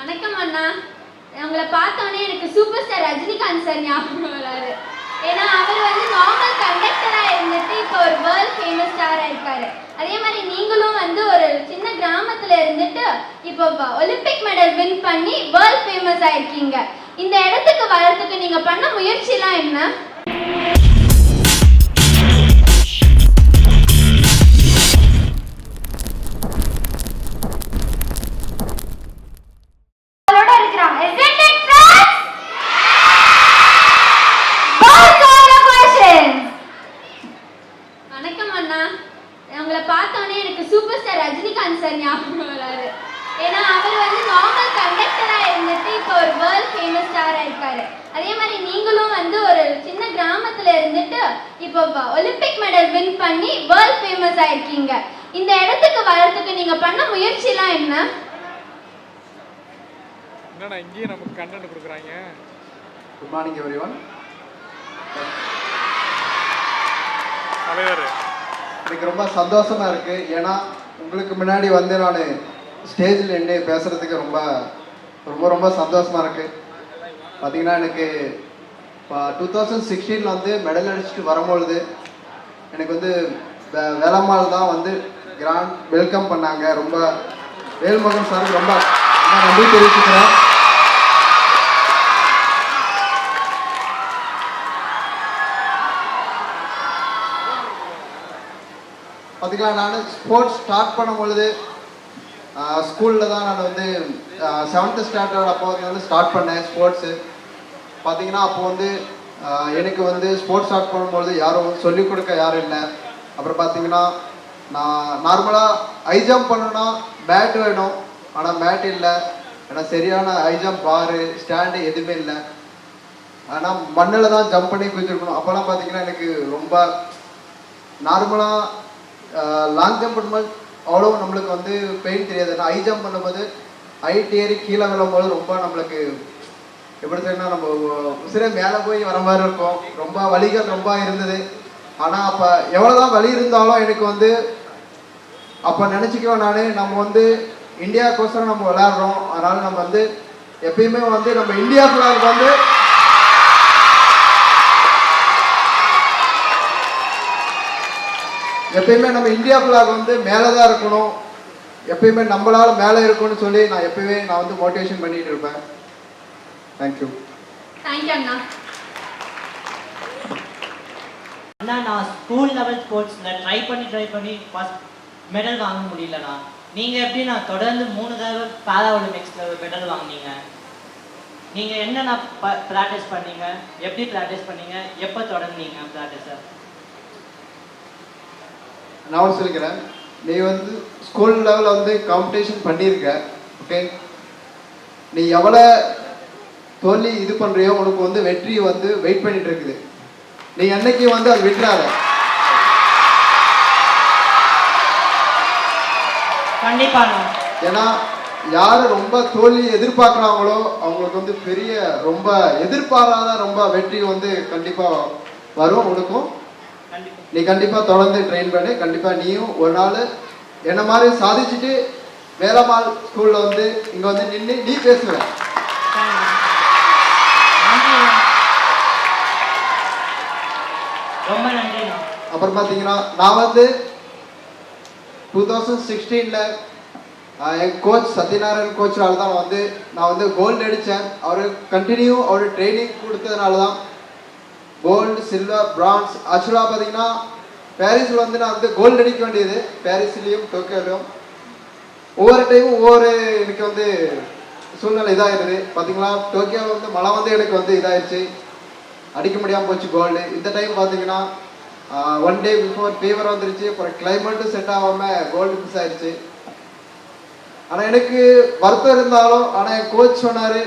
வணக்கம் அண்ணா. உங்களை பார்த்தோன்னே எனக்கு சூப்பர் ஸ்டார் ரஜினிகாந்த் சார் ஞாபகம் வராரு. ஏன்னா அவர் வந்து நார்மல் கண்டக்டராக இருந்துட்டு இப்போ ஒரு வேர்ல்ட் ஃபேமஸ் ஸ்டாராக இருக்காரு. அதே மாதிரி நீங்களும் வந்து ஒரு சின்ன கிராமத்தில் இருந்துட்டு இப்போ ஒலிம்பிக் மெடல் வின் பண்ணி வேர்ல்ட் ஃபேமஸ் ஆயிருக்கீங்க இந்த இடத்துக்கு வர்றதுக்கு நீங்கள் பண்ண முயற்சிலாம் என்ன? இப்போ ஒலிம்பிக் மெடல் வின் பண்ணி வேர்ல்ட் ஃபேமஸ் ஆயிருக்கீங்க. இந்த இடத்துக்கு வர்றதுக்கு நீங்கள் பண்ண முயற்சிலாம் என்ன? என்னடா இங்கேயும் நமக்கு கண்டென்ட் கொடுக்குறாங்க. குட் மார்னிங் எவ்ரி ஒன் தலைவர். எனக்கு ரொம்ப சந்தோஷமா இருக்கு. ஏன்னா உங்களுக்கு முன்னாடி வந்து நான் ஸ்டேஜில் நின்று பேசுறதுக்கு ரொம்ப ரொம்ப ரொம்ப சந்தோஷமா இருக்கு. பார்த்தீங்கன்னா எனக்கு இப்போ டூ தௌசண்ட் சிக்ஸ்டீனில் வந்து மெடல் அடிச்சுட்டு வரும்பொழுது எனக்கு வந்து வே- வேலம்மாள் தான் வந்து கிராண்ட் வெல்கம் பண்ணாங்க. ரொம்ப வேல்மோகன் சாருக்கு ரொம்ப நன்றி தெரிவிச்சுக்கிறேன் பார்த்திங்களா நான் ஸ்போர்ட்ஸ் ஸ்டார்ட் பண்ணும்பொழுது ஸ்கூலில் தான் நான் வந்து செவன்த்து ஸ்டாண்டர்ட் அப்போ வந்து ஸ்டார்ட் பண்ணேன் ஸ்போர்ட்ஸு பார்த்தீங்கன்னா அப்போ வந்து எனக்கு வந்து ஸ்போர்ட்ஸ் ஸ்டார்ட் பண்ணும்போது யாரும் சொல்லிக் கொடுக்க யாரும் இல்லை. அப்புறம் பார்த்தீங்கன்னா நான் நார்மலாக ஹை ஜம்ப் பண்ணணும்னா பேட் வேணும். ஆனால் பேட் இல்லை. ஏன்னா சரியான ஹை ஜம்ப் பாரு ஸ்டாண்டு எதுவுமே இல்லை. ஆனால் மண்ணில் தான் ஜம்ப் பண்ணி குதிச்சிருக்கணும். அப்போல்லாம் பார்த்தீங்கன்னா எனக்கு ரொம்ப நார்மலாக லாங் ஜம்ப் பண்ணும்போது அவ்வளோ நம்மளுக்கு வந்து பெயின் தெரியாது. ஆனால் ஹை ஜம்ப் பண்ணும்போது ஹைட் ஏறி கீழே விழும்போது ரொம்ப நம்மளுக்கு எப்படி சொன்னால் நம்ம உசிரே மேலே போய் வர மாதிரி இருக்கும். ரொம்ப வலிகள் ரொம்ப இருந்தது. ஆனால் அப்போ எவ்வளோதான் வலி இருந்தாலும் எனக்கு வந்து அப்போ நினச்சிக்குவேன் நான் நம்ம வந்து இந்தியாவுக்கோசரம் நம்ம விளையாடுறோம். அதனால் நம்ம வந்து எப்பயுமே வந்து நம்ம இந்தியா flag வந்து எப்பயுமே நம்ம இந்தியா ஃபிளாக் வந்து மேலே தான் இருக்கணும். எப்பயுமே நம்மளால் மேலே இருக்கணும்னு சொல்லி நான் எப்பயுமே நான் வந்து மோட்டிவேஷன் பண்ணிகிட்டு இருப்பேன். தேங்க்யூ தேங்க்யூ அண்ணா அண்ணா நான் ஸ்கூல் லெவல் ஸ்போர்ட்ஸில் ட்ரை பண்ணி ட்ரை பண்ணி ஃபஸ்ட் மெடல் வாங்க முடியலண்ணா. நீங்கள் எப்படி நான் தொடர்ந்து மூணு தடவை பேரா ஒலிம்பிக்ஸில் மெடல் வாங்குனீங்க? நீங்கள் என்னென்ன ப்ராக்டிஸ் பண்ணீங்க? எப்படி ப்ராக்டிஸ் பண்ணீங்க? எப்போ தொடங்குனீங்க ப்ராக்டிஸை நான் ஒன்று சொல்லிக்கிறேன் நீ வந்து ஸ்கூல் லெவலில் வந்து காம்படிஷன் பண்ணியிருக்க ஓகே நீ எவ்வளோ தோல்வி இது பண்ணுறியோ உனக்கு வந்து வெற்றி வந்து வெயிட் பண்ணிட்டு இருக்குது நீ என்னைக்கு வந்து அது விட்டுறாத. ஏன்னா யார் ரொம்ப தோல்வி எதிர்பார்க்குறாங்களோ அவங்களுக்கு வந்து பெரிய ரொம்ப எதிர்பாராத ரொம்ப வெற்றி வந்து கண்டிப்பாக வரும் உனக்கும். நீ கண்டிப்பாக தொடர்ந்து ட்ரெயின் பண்ணு. கண்டிப்பாக நீயும் ஒரு நாள் என்ன மாதிரி சாதிச்சுட்டு வேலம்மாள் ஸ்கூலில் வந்து இங்கே வந்து நின்று நீ பேசுவ. ரொம்ப நன்றி அப்புறம் பார்த்தீங்கன்னா நான் வந்து டூ தௌசண்ட் சிக்ஸ்டீனில் என் கோச் சத்யநாராயண் கோச்னால தான் வந்து நான் வந்து கோல்டு அடித்தேன் அவர் கண்டினியூ அவர் ட்ரைனிங் கொடுத்ததுனால தான் கோல்டு சில்வர் பிரான்ஸ் ஆக்சுவலாக பார்த்தீங்கன்னா பாரிஸில் வந்து நான் வந்து கோல்டு அடிக்க வேண்டியது. பாரிஸ்லேயும் டோக்கியோலையும் ஒவ்வொரு டைமும் ஒவ்வொரு எனக்கு வந்து சூழ்நிலை இதாகிடுது பார்த்தீங்களா டோக்கியோவில் வந்து மழை வந்து எனக்கு வந்து இதாகிடுச்சு அடிக்க முடியாமல் போச்சு கோல்டு இந்த டைம் பார்த்தீங்கன்னா ஒன் டே பிஃபோர் ஃபீவர் வந்துருச்சு. அப்புறம் கிளைமேட்டும் செட் ஆகாமல் கோல்டு மிஸ் ஆயிடுச்சு ஆனால் எனக்கு வருத்தம் இருந்தாலும் ஆனால் என் கோச் சொன்னார்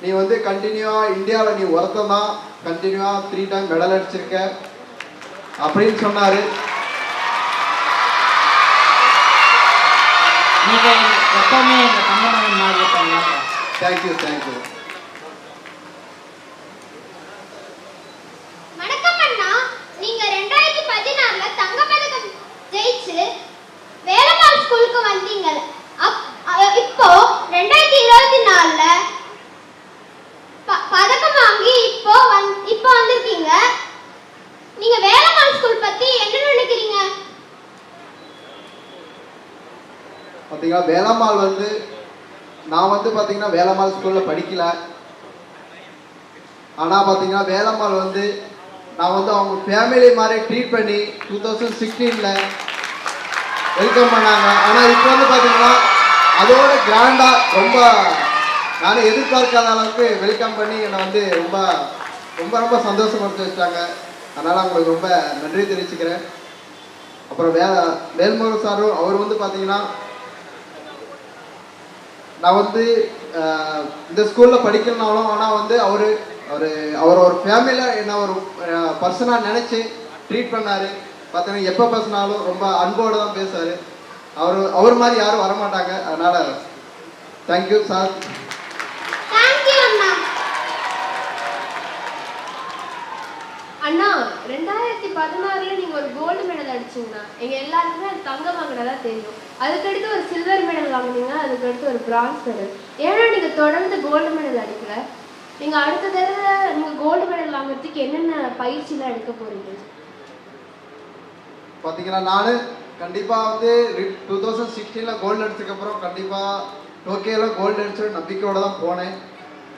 நீ வந்து கண்டினியூவாக இந்தியாவில் நீ ஒருத்தன் தான். கண்டினியூவாக த்ரீ டைம் மெடல் அடிச்சிருக்க. அப்படின்னு சொன்னார். நீங்கள் எப்பவுமே இந்த தங்கமகன் மாதிரி தேங்க்யூ தேங்க்யூ வணக்கம் அண்ணா நீங்க ரெண்டாயிரத்தி பதினாறுல தங்கப்பதக்கம் ஜெயிச்சு வேலம்மாள் ஸ்கூலுக்கு வந்தீங்க அப்- அ- இப்போ ரெண்டாயிரத்தி இருபத்தி ரெண்டாயிரத்தி நாலுல ப- பதக்கம் வாங்கி இப்போ வந் இப்போ வந்திருக்கீங்க நீங்க வேலம்மாள் ஸ்கூல் பத்தி என்ன நினைக்கிறீங்க பார்த்தீங்கன்னா வேலம்மாள் வந்து நான் வந்து பார்த்தீங்கன்னா வேலம்மாள் ஸ்கூலில் படிக்கல. ஆனால் பார்த்தீங்கன்னா வேலம்மாள் வந்து நான் வந்து அவங்க ஃபேமிலி மாதிரி ட்ரீட் பண்ணி டூ தௌசண்ட் சிக்ஸ்டீனில் வெல்கம் பண்ணாங்க. ஆனால் இப்போ வந்து பார்த்தீங்கன்னா அதோட கிராண்டாக ரொம்ப நானும் எதிர்பார்க்காத அளவுக்கு வெல்கம் பண்ணி என்னை வந்து ரொம்ப ரொம்ப ரொம்ப சந்தோஷப்படுத்தி வச்சிட்டாங்க. அதனால் அவங்களுக்கு ரொம்ப நன்றி தெரிவிச்சுக்கிறேன். அப்புறம் வே வேல்முருகன் சாரும் அவர் வந்து பார்த்தீங்கன்னா நான் வந்து இந்த ஸ்கூலில் படிக்கலனாலும் ஆனால் வந்து அவர் அவர் அவர் ஒரு ஃபேமிலியில் என்ன ஒரு பர்சனாக நினச்சி ட்ரீட் பண்ணார். பார்த்தீங்கன்னா எப்போ பேசினாலும் ரொம்ப அன்போடு தான் பேசுவார். அவர் அவர் மாதிரி யாரும் வரமாட்டாங்க. அதனால் thank you sir thank you அண்ணா அண்ணா ரெண்டாயிரத்தி பதினாறுல நீங்க ஒரு கோல்டு மெடல் அடிச்சீங்கண்ணா. எங்க எல்லாருக்குமே அது தங்கம் வாங்கினதா தெரியும். அதுக்கடுத்து ஒரு சில்வர் மெடல் வாங்குனீங்க அதுக்கடுத்து ஒரு பிரான்ஸ் மெடல் ஏன்னா நீங்க தொடர்ந்து கோல்டு மெடல் அடிக்கல. நீங்க அடுத்த தடவை நீங்க கோல்டு மெடல் வாங்குறதுக்கு என்னென்ன பயிற்சிலாம் எடுக்க போறீங்க? பார்த்தீங்கன்னா நான் கண்டிப்பாக வந்து டூ தௌசண்ட் சிக்ஸ்டீனில் கோல்டு அடிச்சதுக்கப்புறம் கண்டிப்பாக டோக்கியோவில் கோல்டு அடிச்ச நம்பிக்கையோடு தான் போனேன்.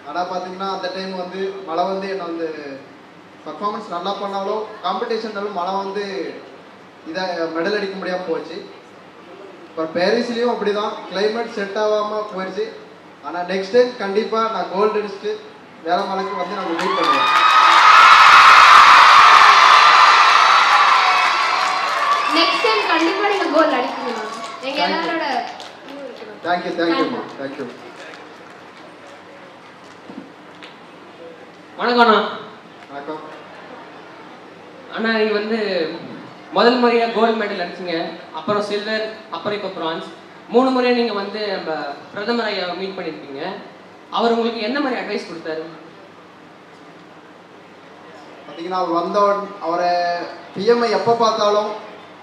ஆனால் பார்த்தீங்கன்னா அந்த டைம் வந்து மழை வந்து என்னை வந்து பர்ஃபார்மன்ஸ் நல்லா பண்ணாலும் காம்படிஷன்னாலும் மழை வந்து இதாக மெடல் அடிக்க முடியாமல் போச்சு. அப்புறம் பாரிஸ்லேயும் அப்படி தான் கிளைமேட் செட் ஆகாமல் போயிடுச்சு ஆனால் நெக்ஸ்ட் டைம் கண்டிப்பாக நான் கோல்டு அடிச்சுட்டு வேலை மலைக்கு வந்து நாங்கள் மீட் பண்ணுவோம் நெக்ஸ்ட் டைம் கண்டிப்பா நீங்க கோல் அடிக்கணும். எங்க Thank you. எல்லாரோட தேங்க்யூ தேங்க்யூ அண்ணா நீங்க வந்து முதல் முறையா கோல்டு மெடல் அடிச்சிங்க அப்புறம் சில்வர் அப்புறம் இப்போ பிரான்ஸ் மூணு முறையா நீங்க வந்து நம்ம பிரதமர் ஐயா மீட் பண்ணியிருக்கீங்க அவர் உங்களுக்கு என்ன மாதிரி அட்வைஸ் கொடுத்தாரு? பார்த்தீங்கன்னா அவர் வந்தவன் அவரை பிஎம்ஐ எப்போ பார்த்தாலும்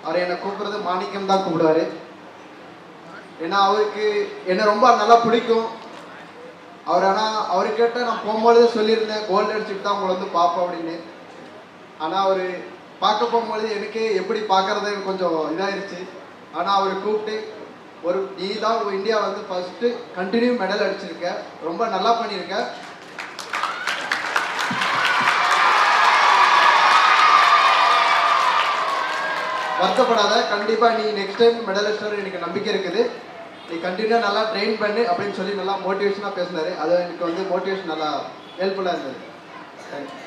அவர் என்னை கூப்பிடுறது மாணிக்கம் தான் கூப்பிடுவாரு. ஏன்னா அவருக்கு என்னை ரொம்ப நல்லா பிடிக்கும். அவர் ஆனால் அவர்கிட்ட நான் போகும்போது சொல்லியிருந்தேன் கோல்டு அடிச்சுட்டு தான் உங்களை வந்து பார்ப்போம் அப்படின்னு. ஆனால் அவர் பார்க்க போகும்பொழுது எனக்கு எப்படி பார்க்கறதே கொஞ்சம் இதாயிருச்சு. ஆனால் அவர் கூப்பிட்டு ஒரு நீ தான் இந்தியா வந்து ஃபஸ்ட்டு கண்டினியூ மெடல் அடிச்சிருக்க. ரொம்ப நல்லா பண்ணியிருக்க வருத்தப்படாத கண்டிப்பாக நீ நெக்ஸ்ட் டைம் மெடலிஸ்ட் எனக்கு நம்பிக்கை இருக்குது. நீ கண்டினியூ நல்லா ட்ரெயின் பண்ணு அப்படின்னு சொல்லி நல்லா மோட்டிவேஷனாக பேசினார். அது எனக்கு வந்து மோட்டிவேஷன் நல்லா ஹெல்ப்ஃபுல்லாக இருந்தது. தேங்க்யூ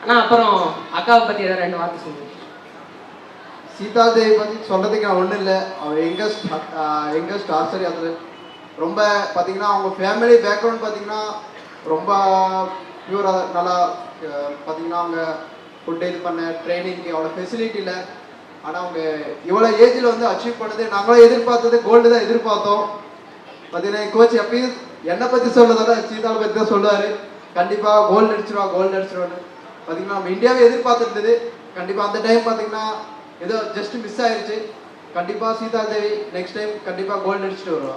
ஆனால் அப்புறம் அக்காவை பற்றி ஏதாவது ரெண்டு வார்த்தை சொல்லுங்க சீதா தேவி பற்றி சொல்கிறதுக்கு நான் ஒன்றும் இல்லை. அவள் எங்கஸ்ட் எங்கஸ்ட் ஆசரி சரி அதில் ரொம்ப பார்த்தீங்கன்னா அவங்க ஃபேமிலி பேக்ரவுண்ட் பார்த்தீங்கன்னா ரொம்ப பியூராக நல்லா பார்த்தீங்கன்னா அவங்க ஃபுட் இது பண்ண ட்ரைனிங்க்கு அவ்வளோ ஃபெசிலிட்டி இல்லை. ஆனால் அவங்க இவ்வளோ ஏஜில் வந்து அச்சீவ் பண்ணது நாங்களும் எதிர்பார்த்தது கோல்டு தான் எதிர்பார்த்தோம். பார்த்தீங்கன்னா என் கோச் எப்பயும் என்னை பற்றி சொல்லுறதால சீதாவை பற்றி தான் சொல்லுவார். கண்டிப்பாக கோல்டு அடிச்சிருவா கோல்டு அடிச்சிருவான்னு. பார்த்தீங்கன்னா நம்ம இந்தியாவை எதிர்பார்த்துருந்தது. கண்டிப்பாக அந்த டைம் பார்த்தீங்கன்னா ஏதோ ஜஸ்ட் மிஸ் ஆயிருச்சு. கண்டிப்பாக சீதா தேவி நெக்ஸ்ட் டைம் கண்டிப்பாக கோல்டு அடிச்சுட்டு வருவா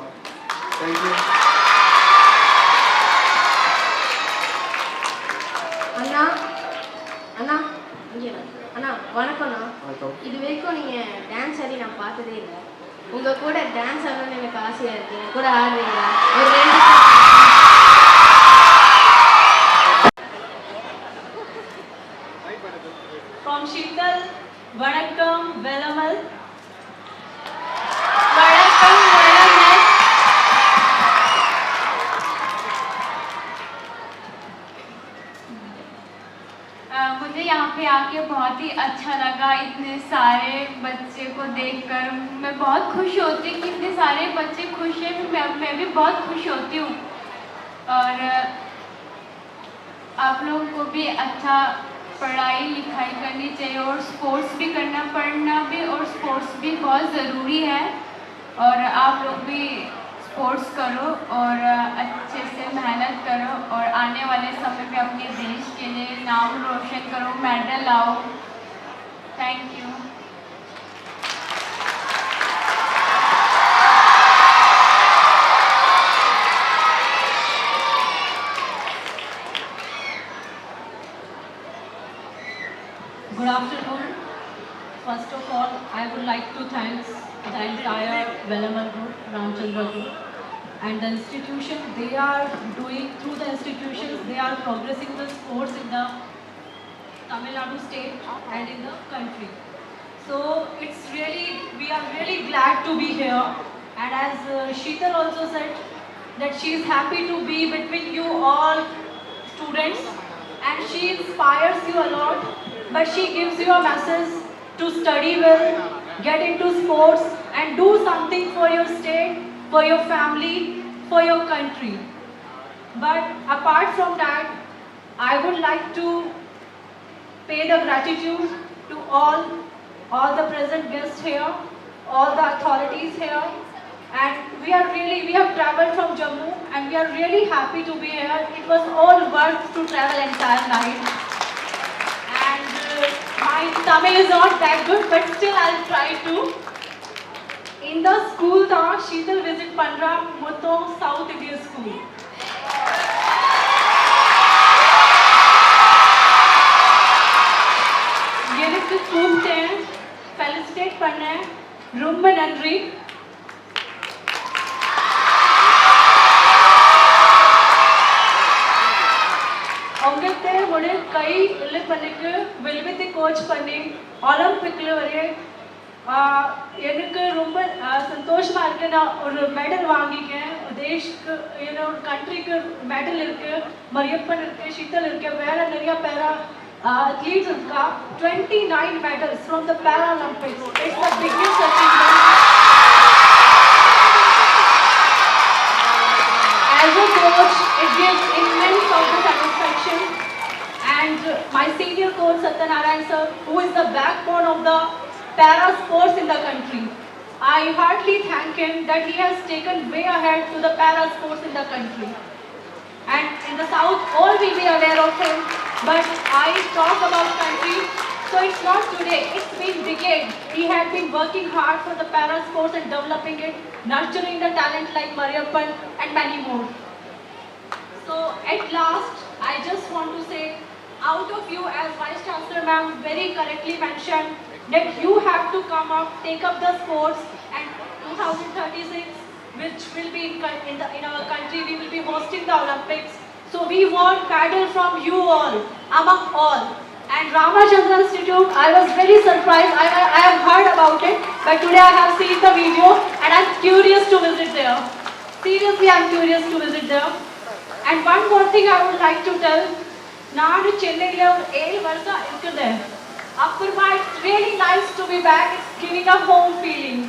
தேங்க்யூ அண்ணா அண்ணா இங்கே. அண்ணா வணக்கம்ண்ணா வணக்கம். இது வரைக்கும் நீங்க டான்ஸ் ஆடி நான் பார்த்ததே இல்லை. உங்க கூட டான்ஸ் ஆடணும்னு எனக்கு ஆசையா இருக்கு. என் கூட ஆடுறீங்களா? ஒரு ரெண்டு from Shikal. Vanakkam, Velamal. Vanakkam, मुझे यहाँ पे आके बहुत ही अच्छा लगा इतने सारे बच्चे को देखकर मैं बहुत खुश होती कि इतने सारे बच्चे खुश हैं मैं मैं भी बहुत खुश होती हूँ और आप लोगों को भी अच्छा पढ़ाई लिखाई करनी चाहिए और स्पोर्ट्स भी करना, पढ़ना भी और स्पोर्ट्स भी बहुत ज़रूरी है। और आप लोग भी स्पोर्ट्स करो और अच्छे से मेहनत करो और आने वाले समय में अपने देश के लिए नाम रोशन करो मेडल लाओ। Thank you progressing the sports in the Tamil Nadu state and in the country. So it's really, we are really glad to be here. And as uh, Sheetal also said, that she is happy to be between you all students and she inspires you a lot. But she gives you a message to study well, get into sports and do something for your state, for your family, for your country. But apart from that, I would like to pay the gratitude to all, all the present guests here, all the authorities here. And we are really, we have traveled from Jammu and we are really happy to be here. It was all worth to travel entire night. And uh, my Tamil is not that good, but still I'll try to. In the school, the Sheetal visit Pandra Mutto South Indian School. Felicitate ரொம்ப நன்றி. அவங்கள்ட்ட ஒரு கை இல்லை பண்ணிக்கு வில்வித்தை coach பண்ணி ஒலிம்பிக்ல வரைய ஆஹ், எனக்கு ரொம்ப சந்தோஷமா இருக்கு. நான் ஒரு மெடல் வாங்கிக்கேன் தேஷ்க்கு என்னோட கண்ட்ரிக்கு மெடல் இருக்கு. மரியப்பன் இருக்கு ஷீத்தல் இருக்கு. வேற நிறைய பேரா uh, athletes have got 29 medals from the Paralympics. It's the biggest achievement. As a coach, it gives immense of the satisfaction. And my senior coach Satyanarayan sir, who is the backbone of the para sports in the country. I heartily thank him that he has taken way ahead to the para sports in the country. And in the south, all will be aware of him. But I talk about country, so it's not today. It's been decades. He had been working hard for the para sports and developing it, nurturing the talent like Mariappan and many more. So at last, I just want to say, out of you, as Vice Chancellor Ma'am very correctly mentioned, that you have to come up, take up the sports, and 2036, which will be in, in, the, in our country. We will be hosting the Olympics. So we want cadre from you all, among all. And Ramachandra Institute, I was very surprised. I, I, I have heard about it, but today I have seen the video and I'm curious to visit there. Seriously, I'm curious to visit there. And one more thing I would like to tell. നാട് ചെന്നൈയിലെ ഒരു ഏഴ് വർഷം ഇരിക്കുന്നത് അപ്പുറമായി it's really nice to be back it's giving a home feeling